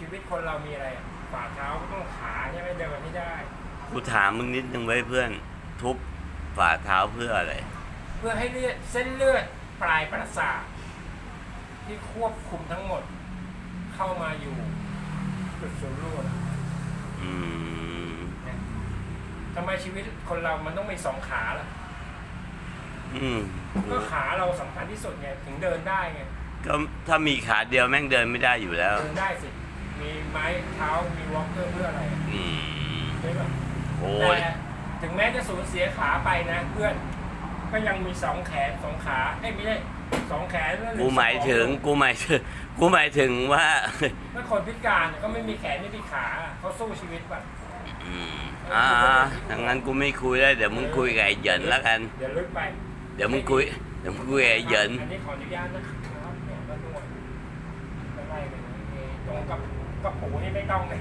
ชีวิตคนเรามีอะไรอะฝ่าเท้าก็ต้องขาใช่ไหมเดินไม่ได้ กูถามมึงนิดนึงไว้เพื่อน ทุบฝ่าเท้าเพื่ออะไร เพื่อให้เลือดเส้นเลือดปลายประสาทที่ควบคุมทั้งหมด เข้ามาอยู่จุดศูนย์รวมอืมทำไมชีวิตคนเรามันต้องมีสองขาล่ะ อืมกูก็ขาเราสำคัญที่สุดไงถึงเดินได้ไงก็ถ้ามีขาเดียวแม่งเดินไม่ได้อยู่แล้ว เดินได้สิ มีไม้เท้ามีวอล์กเกอร์เพื่ออะไรอะอืมใช่ปะโอ้ยแต่ถึงแม้จะสูญเสียขาไปนะเพื่อน ก็ยังมีสองแขนสองขาเอ้ยไม่ใช่สองแขนแล้วรือกูหมายถึงกูหมายถึงกูหมายถึงว่าถ้าคนพิการก็ไม่มีแขนไม่มีขาเขาสู้ชีวิตแบบอืมอ่าถ้างั้นกูไม่คุยแล้วเดี๋ยวมึงคุยกับไอ้เหยินแล้วกัน เดี๋ยวลึกไป เดี๋ยวมึงคุย เดี๋ยวมึงคุยกับไอ้เหยิน อันนี้ขออนุญาตนะครับเนี่ยมานวด กระปูนี่ไม่ต้องเลย